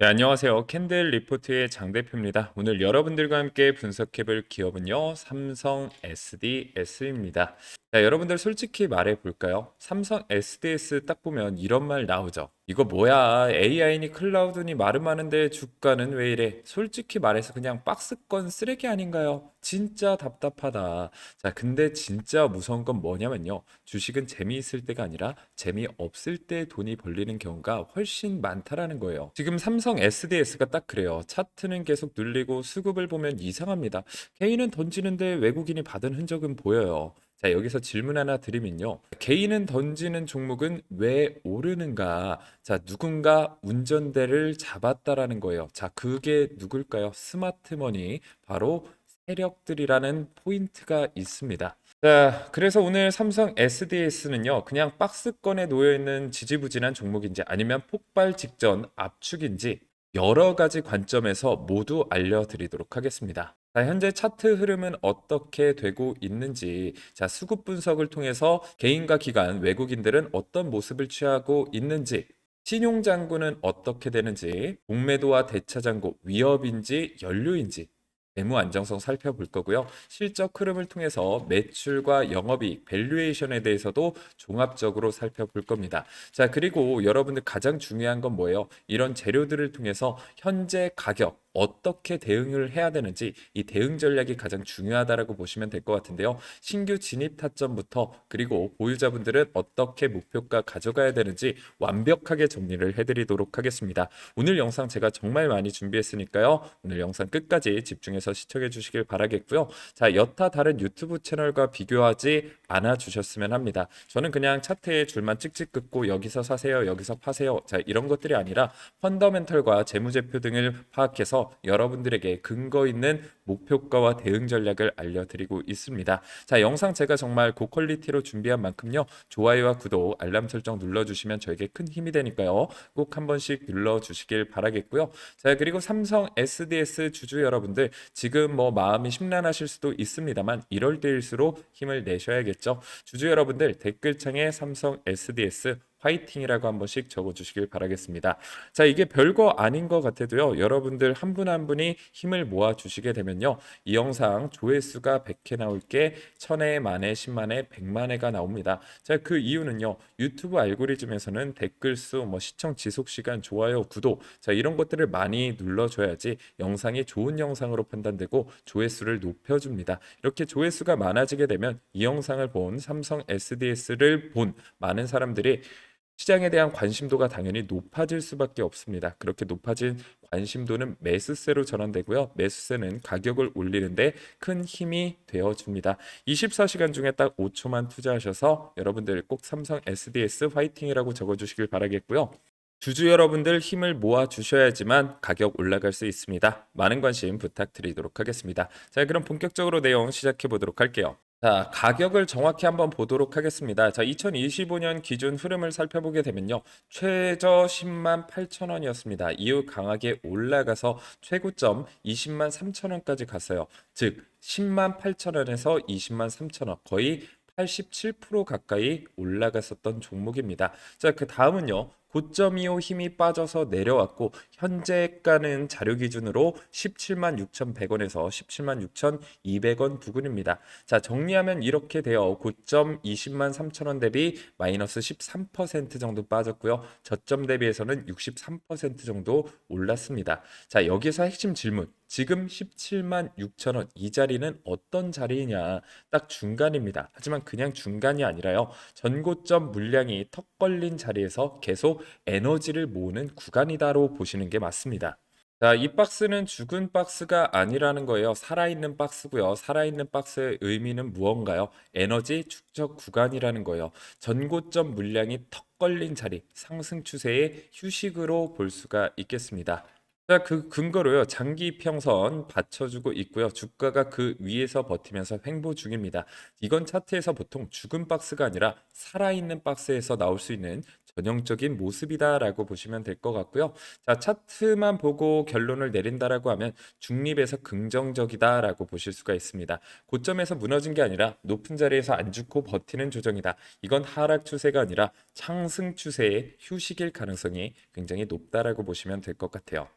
네, 안녕하세요. 캔들 리포트의 장 대표입니다. 오늘 여러분들과 함께 분석해볼 기업은요, 삼성 SDS입니다. 자, 여러분들 솔직히 말해 볼까요? 삼성 SDS 딱 보면 이런 말 나오죠. 이거 뭐야? AI니 클라우드니 말은 많은데 주가는 왜 이래? 솔직히 말해서 그냥 박스권 쓰레기 아닌가요? 진짜 답답하다. 자, 근데 진짜 무서운 건 뭐냐면요. 주식은 재미있을 때가 아니라 재미없을 때 돈이 벌리는 경우가 훨씬 많다라는 거예요. 지금 삼성 SDS가 딱 그래요. 차트는 계속 눌리고 수급을 보면 이상합니다. 개인은 던지는데 외국인이 받은 흔적은 보여요. 자, 여기서 질문 하나 드리면요. 개인은 던지는 종목은 왜 오르는가? 자, 누군가 운전대를 잡았다라는 거예요. 자, 그게 누굴까요? 스마트머니. 바로 세력들이라는 포인트가 있습니다. 자, 그래서 오늘 삼성 SDS는요, 그냥 박스권에 놓여 있는 지지부진한 종목인지 아니면 폭발 직전 압축인지 여러 가지 관점에서 모두 알려드리도록 하겠습니다. 자, 현재 차트 흐름은 어떻게 되고 있는지, 자, 수급 분석을 통해서 개인과 기관, 외국인들은 어떤 모습을 취하고 있는지, 신용 잔고는 어떻게 되는지, 공매도와 대차 잔고 위협인지 연료인지 재무 안정성 살펴볼 거고요. 실적 흐름을 통해서 매출과 영업이익, 밸류에이션에 대해서도 종합적으로 살펴볼 겁니다. 자, 그리고 여러분들 가장 중요한 건 뭐예요? 이런 재료들을 통해서 현재 가격 어떻게 대응을 해야 되는지 이 대응 전략이 가장 중요하다라고 보시면 될 것 같은데요. 신규 진입 타점부터 그리고 보유자분들은 어떻게 목표가 가져가야 되는지 완벽하게 정리를 해드리도록 하겠습니다. 오늘 영상 제가 정말 많이 준비했으니까요. 오늘 영상 끝까지 집중해서 시청해 주시길 바라겠고요. 자, 여타 다른 유튜브 채널과 비교하지 않아 주셨으면 합니다. 저는 그냥 차트에 줄만 찍찍 긋고 여기서 사세요, 여기서 파세요. 자, 이런 것들이 아니라 펀더멘털과 재무제표 등을 파악해서 여러분들에게 근거 있는 목표가와 대응 전략을 알려드리고 있습니다. 자, 영상 제가 정말 고퀄리티로 준비한 만큼요. 좋아요와 구독, 알람 설정 눌러주시면 저에게 큰 힘이 되니까요. 꼭 한 번씩 눌러주시길 바라겠고요. 자, 그리고 삼성 SDS 주주 여러분들 지금 뭐 마음이 심란하실 수도 있습니다만 이럴 때일수록 힘을 내셔야겠죠. 주주 여러분들 댓글창에 삼성 SDS 화이팅이라고 한 번씩 적어주시길 바라겠습니다. 자, 이게 별거 아닌 것 같아도요. 여러분들 한 분 한 분이 힘을 모아 주시게 되면요. 이 영상 조회수가 100회 나올 게 1000회, 만회, 10만회, 100만회가 나옵니다. 자, 그 이유는요. 유튜브 알고리즘에서는 댓글 수, 뭐 시청 지속 시간, 좋아요, 구독, 자, 이런 것들을 많이 눌러 줘야지 영상이 좋은 영상으로 판단되고 조회수를 높여 줍니다. 이렇게 조회수가 많아지게 되면 이 영상을 본 삼성 SDS를 본 많은 사람들이 시장에 대한 관심도가 당연히 높아질 수밖에 없습니다. 그렇게 높아진 관심도는 매수세로 전환되고요. 매수세는 가격을 올리는데 큰 힘이 되어 줍니다. 24시간 중에 딱 5초만 투자하셔서 여러분들 꼭 삼성 SDS 화이팅이라고 적어 주시길 바라겠고요. 주주 여러분들 힘을 모아 주셔야지만 가격 올라갈 수 있습니다. 많은 관심 부탁드리도록 하겠습니다. 자, 그럼 본격적으로 내용 시작해 보도록 할게요. 자, 가격을 정확히 한번 보도록 하겠습니다. 자, 2025년 기준 흐름을 살펴보게 되면요. 최저 10만 8천 원이었습니다. 이후 강하게 올라가서 최고점 20만 3천 원까지 갔어요. 즉, 10만 8천 원에서 20만 3천 원 거의 87% 가까이 올라갔었던 종목입니다. 자, 그 다음은요. 고점 이후 힘이 빠져서 내려왔고 현재가는 자료 기준으로 17만 6,100원에서 17만 6,200원 부근입니다. 자, 정리하면 이렇게 돼요. 고점 20만 3천원 대비 마이너스 13% 정도 빠졌고요. 저점 대비해서는 63% 정도 올랐습니다. 자, 여기서 핵심 질문. 지금 17만 6천 원 이 자리는 어떤 자리냐? 딱 중간입니다. 하지만 그냥 중간이 아니라요. 전고점 물량이 턱 걸린 자리에서 계속 에너지를 모으는 구간이다로 보시는 게 맞습니다. 자, 이 박스는 죽은 박스가 아니라는 거예요. 살아있는 박스고요. 살아있는 박스의 의미는 무언가요? 에너지 축적 구간이라는 거예요. 전고점 물량이 턱 걸린 자리, 상승 추세의 휴식으로 볼 수가 있겠습니다. 자, 그 근거로요. 장기 평선 받쳐주고 있고요. 주가가 그 위에서 버티면서 횡보 중입니다. 이건 차트에서 보통 죽은 박스가 아니라 살아있는 박스에서 나올 수 있는 전형적인 모습이다라고 보시면 될 것 같고요. 자, 차트만 보고 결론을 내린다라고 하면 중립에서 긍정적이다라고 보실 수가 있습니다. 고점에서 무너진 게 아니라 높은 자리에서 안 죽고 버티는 조정이다. 이건 하락 추세가 아니라 상승 추세의 휴식일 가능성이 굉장히 높다라고 보시면 될 것 같아요.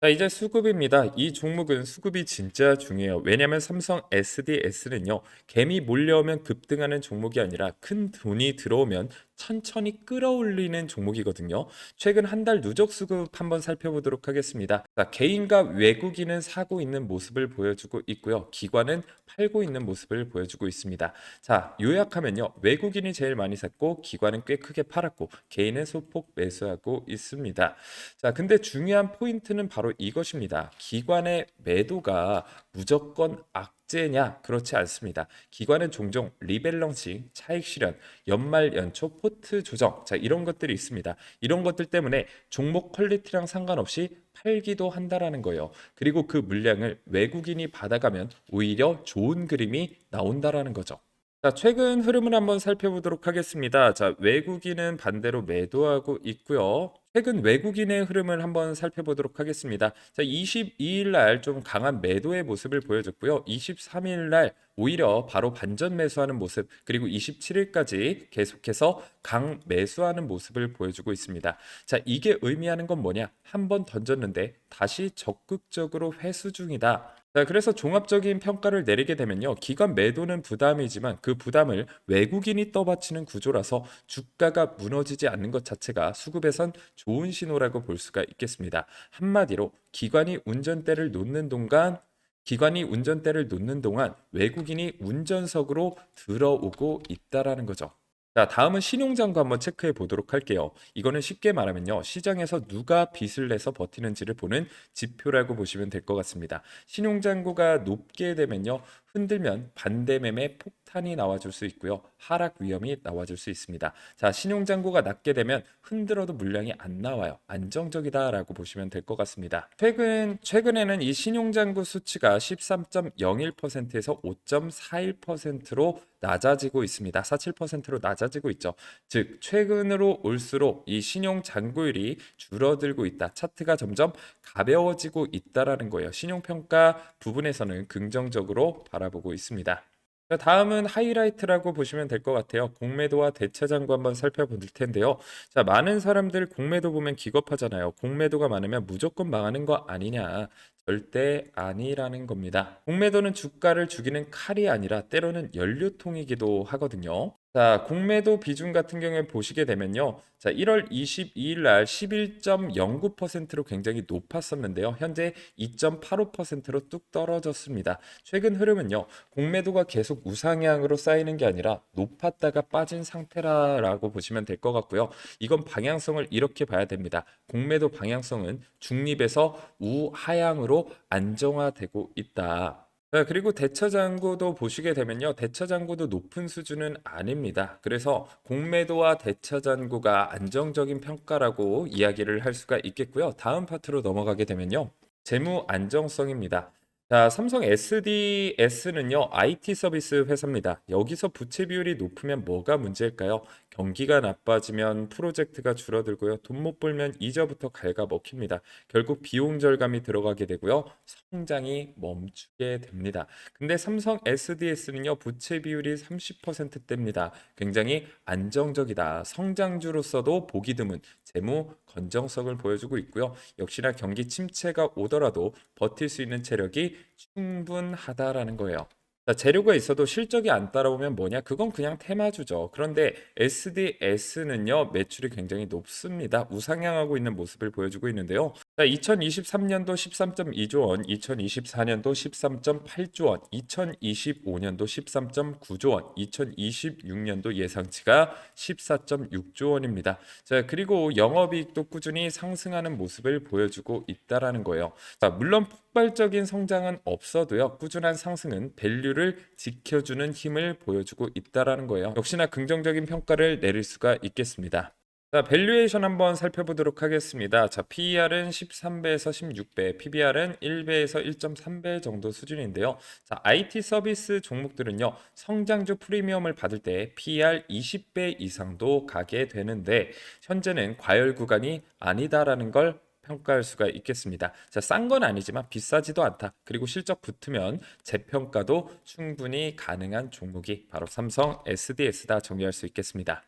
자, 이제 수급입니다. 이 종목은 수급이 진짜 중요해요. 왜냐하면 삼성 SDS는요, 개미 몰려오면 급등하는 종목이 아니라 큰 돈이 들어오면 천천히 끌어올리는 종목이거든요. 최근 한 달 누적 수급 한번 살펴보도록 하겠습니다. 자, 개인과 외국인은 사고 있는 모습을 보여주고 있고요. 기관은 팔고 있는 모습을 보여주고 있습니다. 자, 요약하면요. 외국인이 제일 많이 샀고 기관은 꽤 크게 팔았고 개인은 소폭 매수하고 있습니다. 자, 근데 중요한 포인트는 바로 이것입니다. 기관의 매도가 무조건 악재냐? 그렇지 않습니다. 기관은 종종 리밸런싱, 차익 실현, 연말 연초 포트 조정, 자 이런 것들이 있습니다. 이런 것들 때문에 종목 퀄리티랑 상관없이 팔기도 한다라는 거예요. 그리고 그 물량을 외국인이 받아가면 오히려 좋은 그림이 나온다라는 거죠. 자, 최근 흐름을 한번 살펴보도록 하겠습니다. 자, 외국인은 반대로 매도하고 있고요. 최근 외국인의 흐름을 한번 살펴보도록 하겠습니다. 자, 22일 날 좀 강한 매도의 모습을 보여줬고요. 23일 날 오히려 바로 반전 매수하는 모습, 그리고 27일까지 계속해서 강 매수하는 모습을 보여주고 있습니다. 자, 이게 의미하는 건 뭐냐? 한번 던졌는데 다시 적극적으로 회수 중이다. 자, 그래서 종합적인 평가를 내리게 되면요. 기관 매도는 부담이지만 그 부담을 외국인이 떠받치는 구조라서 주가가 무너지지 않는 것 자체가 수급에선 좋은 신호라고 볼 수가 있겠습니다. 한마디로 기관이 운전대를 놓는 동안 기관이 운전대를 놓는 동안 외국인이 운전석으로 들어오고 있다라는 거죠. 자, 다음은 신용장구 한번 체크해 보도록 할게요. 이거는 쉽게 말하면요. 시장에서 누가 빚을 내서 버티는지를 보는 지표라고 보시면 될 것 같습니다. 신용장구가 높게 되면요. 흔들면 반대 매매 폭탄이 나와줄 수 있고요. 하락 위험이 나와줄 수 있습니다. 자, 신용장구가 낮게 되면 흔들어도 물량이 안 나와요. 안정적이다라고 보시면 될 것 같습니다. 최근 최근에는 이 신용장구 수치가 13.01%에서 5.41%로 낮아지고 있습니다. 47%로 낮아지고 있죠. 즉 최근으로 올수록 이 신용 잔고율이 줄어들고 있다. 차트가 점점 가벼워지고 있다라는 거예요. 신용 평가 부분에서는 긍정적으로 바라 보고 있습니다. 자, 다음은 하이라이트라고 보시면 될 것 같아요. 공매도와 대차장구 한번 살펴볼 텐데요. 자, 많은 사람들 공매도 보면 기겁하잖아요. 공매도가 많으면 무조건 망하는 거 아니냐. 절대 아니라는 겁니다. 공매도는 주가를 죽이는 칼이 아니라 때로는 연료통이기도 하거든요. 자, 공매도 비중 같은 경우에 보시게 되면요. 자, 1월 22일 날 11.09%로 굉장히 높았었는데요. 현재 2.85%로 뚝 떨어졌습니다. 최근 흐름은요. 공매도가 계속 우상향으로 쌓이는 게 아니라 높았다가 빠진 상태라고 보시면 될 것 같고요. 이건 방향성을 이렇게 봐야 됩니다. 공매도 방향성은 중립에서 우하향으로 안정화되고 있다. 네, 그리고 대처장구도 보시게 되면요. 대처장구도 높은 수준은 아닙니다. 그래서 공매도와 대처장구가 안정적인 평가라고 이야기를 할 수가 있겠고요. 다음 파트로 넘어가게 되면요. 재무 안정성입니다. 자, 삼성 SDS는요, IT 서비스 회사입니다. 여기서 부채 비율이 높으면 뭐가 문제일까요? 경기가 나빠지면 프로젝트가 줄어들고요. 돈 못 벌면 이자부터 갉아먹힙니다. 결국 비용 절감이 들어가게 되고요. 성장이 멈추게 됩니다. 근데 삼성 SDS는요, 부채 비율이 30%대입니다. 굉장히 안정적이다. 성장주로서도 보기 드문 재무 건정성을 보여주고 있고요. 역시나 경기 침체가 오더라도 버틸 수 있는 체력이 충분하다라는 거예요. 자, 재료가 있어도 실적이 안 따라오면 뭐냐? 그건 그냥 테마주죠. 그런데 SDS는요, 매출이 굉장히 높습니다. 우상향하고 있는 모습을 보여주고 있는데요. 자, 2023년도 13.2조 원, 2024년도 13.8조 원, 2025년도 13.9조 원, 2026년도 예상치가 14.6조 원입니다. 자, 그리고 영업이익도 꾸준히 상승하는 모습을 보여주고 있다라는 거예요. 자, 물론 폭발적인 성장은 없어도요. 꾸준한 상승은 밸류를 지켜주는 힘을 보여주고 있다라는 거예요. 역시나 긍정적인 평가를 내릴 수가 있겠습니다. 자, 밸류에이션 한번 살펴보도록 하겠습니다. 자, PER은 13배에서 16배, PBR은 1배에서 1.3배 정도 수준인데요. 자, IT 서비스 종목들은요, 성장주 프리미엄을 받을 때 PER 20배 이상도 가게 되는데, 현재는 과열 구간이 아니다라는 걸 평가할 수가 있겠습니다. 자, 싼 건 아니지만 비싸지도 않다. 그리고 실적 붙으면 재평가도 충분히 가능한 종목이 바로 삼성 SDS다 정리할 수 있겠습니다.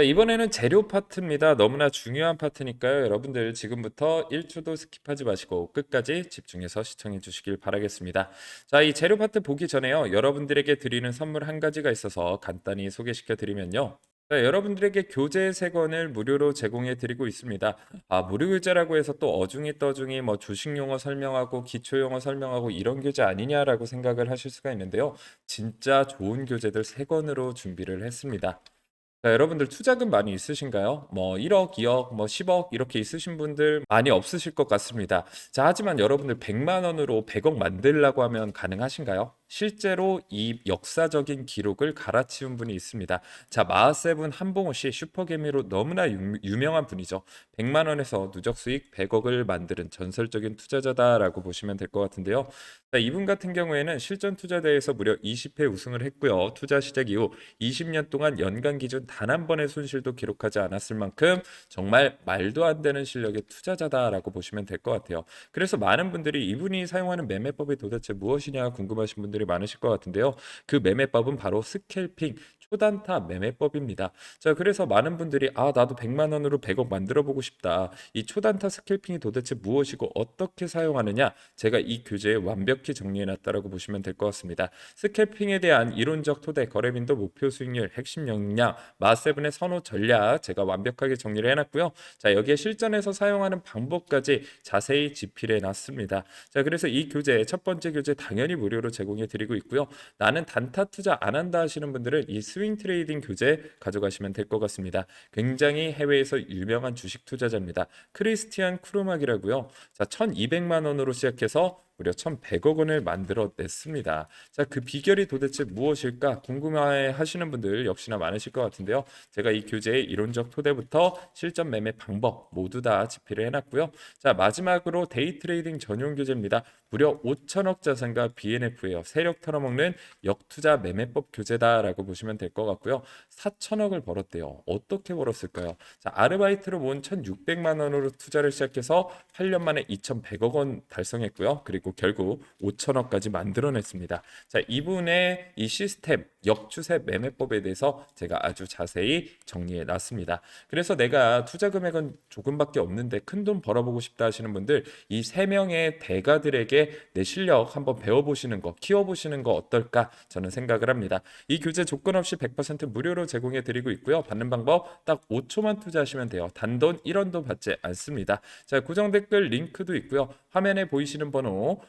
자, 이번에는 재료 파트입니다. 너무나 중요한 파트니까요. 여러분들 지금부터 1초도 스킵하지 마시고 끝까지 집중해서 시청해 주시길 바라겠습니다. 자, 이 재료 파트 보기 전에요. 여러분들에게 드리는 선물 한 가지가 있어서 간단히 소개시켜 드리면요. 자, 여러분들에게 교재 세 권을 무료로 제공해 드리고 있습니다. 아, 무료 교재라고 해서 또 어중이 떠중이 뭐 주식 용어 설명하고 기초 용어 설명하고 이런 교재 아니냐라고 생각을 하실 수가 있는데요. 진짜 좋은 교재들 세 권으로 준비를 했습니다. 자, 여러분들 투자금 많이 있으신가요? 뭐 1억, 2억, 뭐 10억 이렇게 있으신 분들 많이 없으실 것 같습니다. 자, 하지만 여러분들 100만 원으로 100억 만들려고 하면 가능하신가요? 실제로 이 역사적인 기록을 갈아치운 분이 있습니다. 자, 마하세븐 한봉호 씨 슈퍼개미로 너무나 유, 유명한 분이죠. 100만 원에서 누적 수익 100억을 만드는 전설적인 투자자다라고 보시면 될 것 같은데요. 자, 이분 같은 경우에는 실전 투자 대회에서 무려 20회 우승을 했고요. 투자 시작 이후 20년 동안 연간 기준 단 한 번의 손실도 기록하지 않았을 만큼 정말 말도 안 되는 실력의 투자자다라고 보시면 될 것 같아요. 그래서 많은 분들이 이분이 사용하는 매매법이 도대체 무엇이냐 궁금하신 분들 이 많으실 것 같은데요. 그 매매법은 바로 스캘핑 초단타 매매법입니다. 자, 그래서 많은 분들이 아, 나도 100만 원으로 100억 만들어 보고 싶다. 이 초단타 스캘핑이 도대체 무엇이고 어떻게 사용하느냐? 제가 이 교재에 완벽히 정리해 놨다라고 보시면 될 것 같습니다. 스캘핑에 대한 이론적 토대, 거래 빈도, 목표 수익률, 핵심 역량, 마세븐의 선호 전략 제가 완벽하게 정리를 해 놨고요. 자, 여기에 실전에서 사용하는 방법까지 자세히 집필해 놨습니다. 자, 그래서 이 교재 첫 번째 교재 당연히 무료로 제공해 드리고 있고요. 나는 단타 투자 안 한다 하시는 분들은 이 스윙 트레이딩 교재 가져가시면 될 것 같습니다. 굉장히 해외에서 유명한 주식 투자자입니다. 크리스티안 크루막이라고요. 자, 1,200만 원으로 시작해서 무려 1,100억 원을 만들어냈습니다. 자, 그 비결이 도대체 무엇일까 궁금해 하시는 분들 역시나 많으실 것 같은데요. 제가 이 교재의 이론적 토대부터 실전 매매 방법 모두 다 집필을 해놨고요. 자, 마지막으로 데이 트레이딩 전용 교재입니다. 무려 5천억 자산과 BNF예요. 세력 털어먹는 역투자 매매법 교재다라고 보시면 될 것 같고요. 4천억을 벌었대요. 어떻게 벌었을까요? 자, 아르바이트로 모은 1,600만 원으로 투자를 시작해서 8년 만에 2,100억 원 달성했고요. 그리고 결국 5천억까지 만들어냈습니다. 자, 이분의 이 시스템 역추세 매매법에 대해서 제가 아주 자세히 정리해 놨습니다. 그래서 내가 투자 금액은 조금밖에 없는데 큰 돈 벌어보고 싶다 하시는 분들 이 세 명의 대가들에게 내 실력 한번 배워보시는 거, 키워보시는 거 어떨까 저는 생각을 합니다. 이 교재 조건 없이 100% 무료로 제공해 드리고 있고요. 받는 방법 딱 5초만 투자하시면 돼요. 단돈 1원도 받지 않습니다. 자, 고정 댓글 링크도 있고요. 화면에 보이시는 번호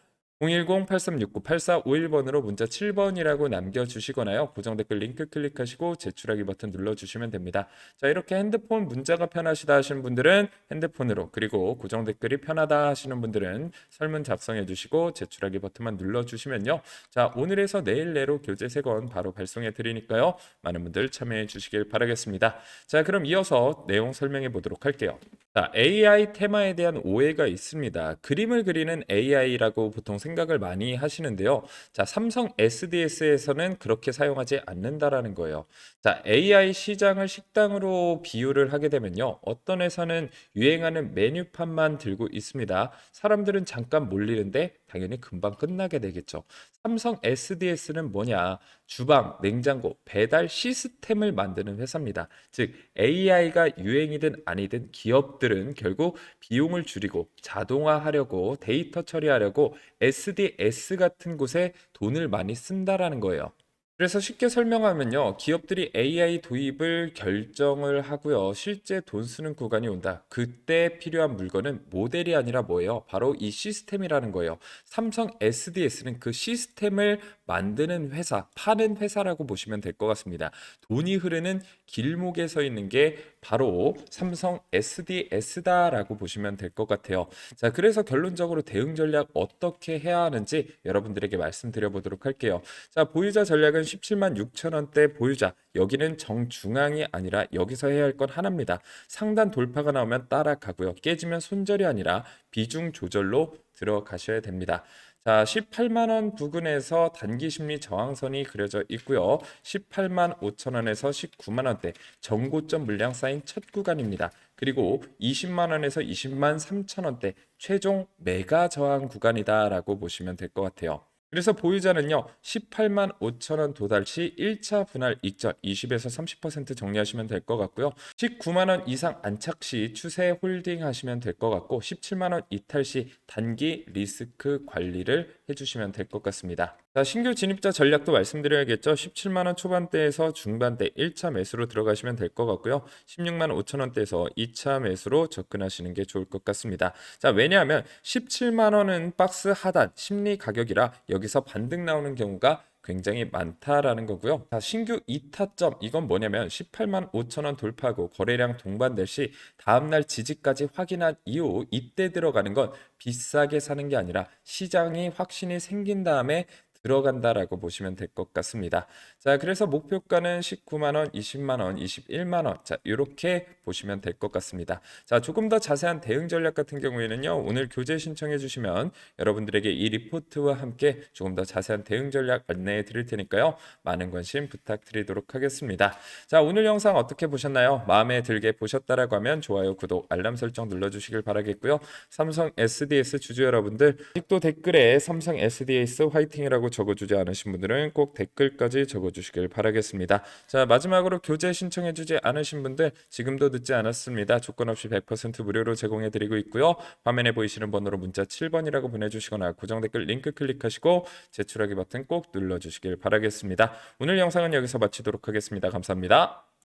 010-8369-8451번으로 문자 7번이라고 남겨주시거나요. 고정 댓글 링크 클릭하시고 제출하기 버튼 눌러주시면 됩니다. 자 이렇게 핸드폰 문자가 편하시다 하시는 분들은 핸드폰으로 그리고 고정 댓글이 편하다 하시는 분들은 설문 작성해 주시고 제출하기 버튼만 눌러주시면요. 자 오늘에서 내일 내로 교재 3권 바로 발송해 드리니까요. 많은 분들 참여해 주시길 바라겠습니다. 자 그럼 이어서 내용 설명해 보도록 할게요. 자, AI 테마에 대한 오해가 있습니다. 그림을 그리는 AI라고 보통 생각 을 많이 하시는데요. 자, 삼성 SDS에서는 그렇게 사용하지 않는다라는 거예요. 자, AI 시장을 식당으로 비유를 하게 되면요. 어떤 회사는 유행하는 메뉴판만 들고 있습니다. 사람들은 잠깐 몰리는데 당연히 금방 끝나게 되겠죠. 삼성 SDS는 뭐냐? 주방, 냉장고, 배달 시스템을 만드는 회사입니다. 즉, AI가 유행이든 아니든 기업들은 결국 비용을 줄이고 자동화하려고 데이터 처리하려고 SDS 같은 곳에 돈을 많이 쓴다라는 거예요. 그래서 쉽게 설명하면요. 기업들이 AI 도입을 결정을 하고요. 실제 돈 쓰는 구간이 온다. 그때 필요한 물건은 모델이 아니라 뭐예요? 바로 이 시스템이라는 거예요. 삼성 SDS는 그 시스템을 만드는 회사, 파는 회사라고 보시면 될 것 같습니다. 돈이 흐르는 길목에 서 있는 게 바로 삼성 SDS다라고 보시면 될 것 같아요. 자, 그래서 결론적으로 대응 전략 어떻게 해야 하는지 여러분들에게 말씀드려 보도록 할게요. 자, 보유자 전략은 17만 6천 원대 보유자. 여기는 정중앙이 아니라 여기서 해야 할 건 하나입니다. 상단 돌파가 나오면 따라가고요. 깨지면 손절이 아니라 비중 조절로 들어가셔야 됩니다. 자, 18만 원 부근에서 단기 심리 저항선이 그려져 있고요. 18만 5천 원에서 19만 원대 정고점 물량 쌓인 첫 구간입니다. 그리고 20만 원에서 20만 3천 원대 최종 메가 저항 구간이다라고 보시면 될 것 같아요. 그래서 보유자는요 18만 5천 원 도달 시 1차 분할 익절 20에서 30% 정리하시면 될 것 같고요. 19만 원 이상 안착 시 추세 홀딩 하시면 될 것 같고 17만 원 이탈 시 단기 리스크 관리를 해주시면 될 것 같습니다 자 신규 진입자 전략도 말씀드려야겠죠. 17만 원 초반대에서 중반대 1차 매수로 들어가시면 될 것 같고요. 16만 5천 원대에서 2차 매수로 접근하시는 게 좋을 것 같습니다. 자 왜냐하면 17만 원은 박스 하단 심리 가격이라 여기서 반등 나오는 경우가 굉장히 많다라는 거고요. 자, 신규 2타점 이건 뭐냐면 18만 5천 원 돌파하고 거래량 동반될 시 다음날 지지까지 확인한 이후 이때 들어가는 건 비싸게 사는 게 아니라 시장이 확신이 생긴 다음에 들어간다라고 보시면 될 것 같습니다. 자, 그래서 목표가는 19만 원, 20만 원, 21만 원. 자, 이렇게 보시면 될 것 같습니다. 자, 조금 더 자세한 대응 전략 같은 경우에는요. 오늘 교재 신청해 주시면 여러분들에게 이 리포트와 함께 조금 더 자세한 대응 전략 안내해 드릴 테니까요. 많은 관심 부탁드리도록 하겠습니다. 자, 오늘 영상 어떻게 보셨나요? 마음에 들게 보셨다라고 하면 좋아요, 구독, 알람 설정 눌러 주시길 바라겠고요. 삼성 SDS 주주 여러분들 아직도 댓글에 삼성 SDS 화이팅이라고 적어주지 않으신 분들은 꼭 댓글까지 적어주시길 바라겠습니다. 자 마지막으로 교재 신청해주지 않으신 분들 지금도 늦지 않았습니다. 조건 없이 100% 무료로 제공해드리고 있고요. 화면에 보이시는 번호로 문자 7번이라고 보내주시거나 고정 댓글 링크 클릭하시고 제출하기 버튼 꼭 눌러주시길 바라겠습니다. 오늘 영상은 여기서 마치도록 하겠습니다. 감사합니다.